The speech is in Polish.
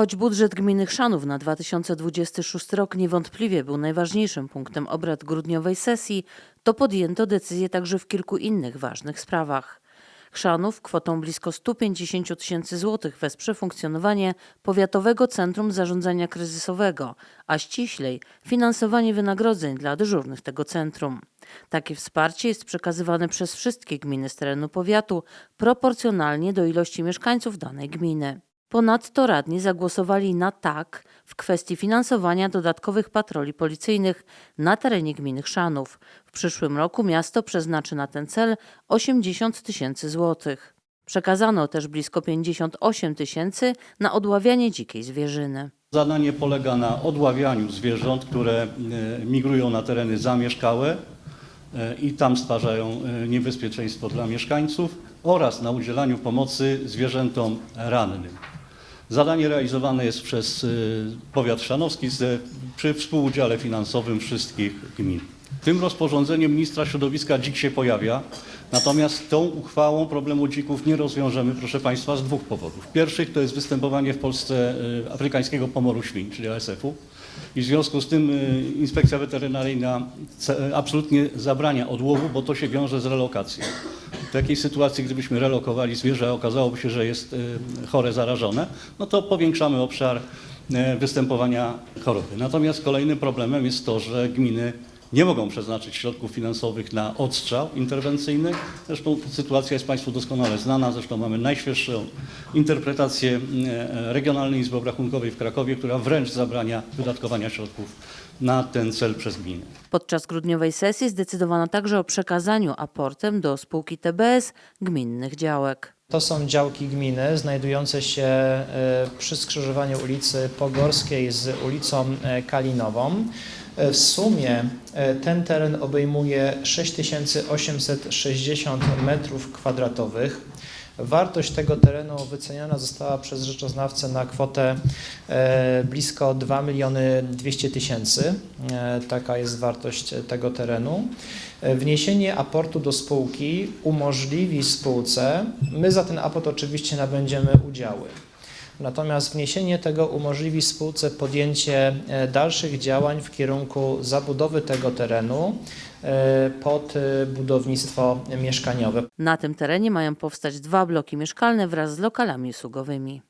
Choć budżet gminy Chrzanów na 2026 rok niewątpliwie był najważniejszym punktem obrad grudniowej sesji, to podjęto decyzje także w kilku innych ważnych sprawach. Chrzanów kwotą blisko 150 tysięcy złotych wesprze funkcjonowanie Powiatowego Centrum Zarządzania Kryzysowego, a ściślej finansowanie wynagrodzeń dla dyżurnych tego centrum. Takie wsparcie jest przekazywane przez wszystkie gminy z terenu powiatu proporcjonalnie do ilości mieszkańców danej gminy. Ponadto radni zagłosowali na tak w kwestii finansowania dodatkowych patroli policyjnych na terenie gminy Chrzanów. W przyszłym roku miasto przeznaczy na ten cel 80 tysięcy złotych. Przekazano też blisko 58 tysięcy na odławianie dzikiej zwierzyny. Zadanie polega na odławianiu zwierząt, które e, migrują na tereny zamieszkałe e, i tam stwarzają e, niebezpieczeństwo dla mieszkańców oraz na udzielaniu pomocy zwierzętom rannym. Zadanie realizowane jest przez e, powiat szanowski z, przy współudziale finansowym wszystkich gmin. Tym rozporządzeniem ministra środowiska dzik się pojawia, natomiast tą uchwałą problemu dzików nie rozwiążemy, proszę Państwa, z dwóch powodów. Pierwszych to jest występowanie w Polsce e, afrykańskiego pomoru świń, czyli ASF-u. I w związku z tym e, inspekcja weterynaryjna absolutnie zabrania odłowu, bo to się wiąże z relokacją. W takiej sytuacji, gdybyśmy relokowali zwierzę, a okazałoby się, że jest e, chore, zarażone, no to powiększamy obszar e, występowania choroby. Natomiast kolejnym problemem jest to, że gminy nie mogą przeznaczyć środków finansowych na odstrzał interwencyjny. Zresztą sytuacja jest Państwu doskonale znana. Zresztą mamy najświeższą interpretację e, Regionalnej Izby Obrachunkowej w Krakowie, która wręcz zabrania wydatkowania środków na ten cel przez gminy. Podczas grudniowej sesji zdecydowano także o przekazaniu aportem do spółki TBS gminnych działek. To są działki gminy znajdujące się e, przy skrzyżowaniu ulicy Pogorskiej z ulicą e, Kalinową. E, W sumie e, ten teren obejmuje 6860 m2. Wartość tego terenu wyceniona została przez rzeczoznawcę na kwotę e, blisko 2 miliony 200 tysięcy. Taka jest wartość tego terenu. Wniesienie aportu do spółki umożliwi spółce, my za ten aport oczywiście nabędziemy udziały. Natomiast wniesienie tego umożliwi spółce podjęcie e, dalszych działań w kierunku zabudowy tego terenu e, pod e, budownictwo mieszkaniowe. Na tym terenie mają powstać dwa bloki mieszkalne wraz z lokalami usługowymi.